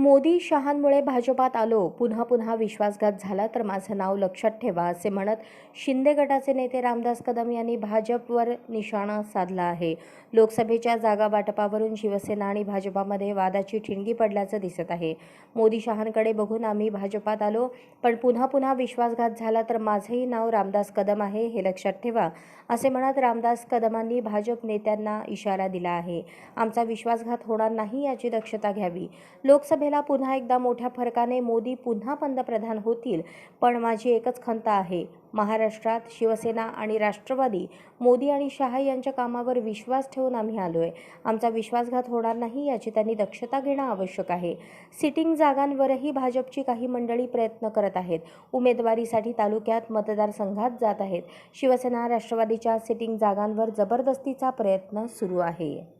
मोदी शहांमुळे भाजपात आलो पुन्हा पुन्हा विश्वासघात झाला तर माझं नाव लक्षात ठेवा असे म्हणत शिंदे गटाचे नेते रामदास कदम यांनी भाजपवर निशाणा साधला आहे. लोकसभेच्या जागा वाटपावरून शिवसेना आणि भाजपामध्ये वादाची ठिणगी पडल्याचं दिसत आहे. मोदी शहांकडे बघून आम्ही भाजपात आलो पण पुन्हा पुन्हा विश्वासघात झाला तर माझंही नाव रामदास कदम आहे हे लक्षात ठेवा असे म्हणत रामदास कदमांनी भाजप नेत्यांना इशारा दिला आहे. आमचा विश्वासघात होणार नाही याची दक्षता घ्यावी. लोकसभे लोकसभेला पुन्हा एकदा मोठ्या फरकाने मोदी पुन्हा पंतप्रधान होतील पण माझी एकच खंत आहे. महाराष्ट्रात शिवसेना आणि राष्ट्रवादी मोदी आणि शहा यांच्या कामावर विश्वास ठेवून आम्ही आलो आहे आमचा विश्वासघात होणार नाही याची त्यांनी दक्षता घेणं आवश्यक आहे. सिटिंग जागांवरही भाजपची काही मंडळी प्रयत्न करत आहेत. उमेदवारीसाठी तालुक्यात मतदारसंघात जात आहेत. शिवसेना राष्ट्रवादीच्या सिटिंग जागांवर जबरदस्तीचा प्रयत्न सुरू आहे.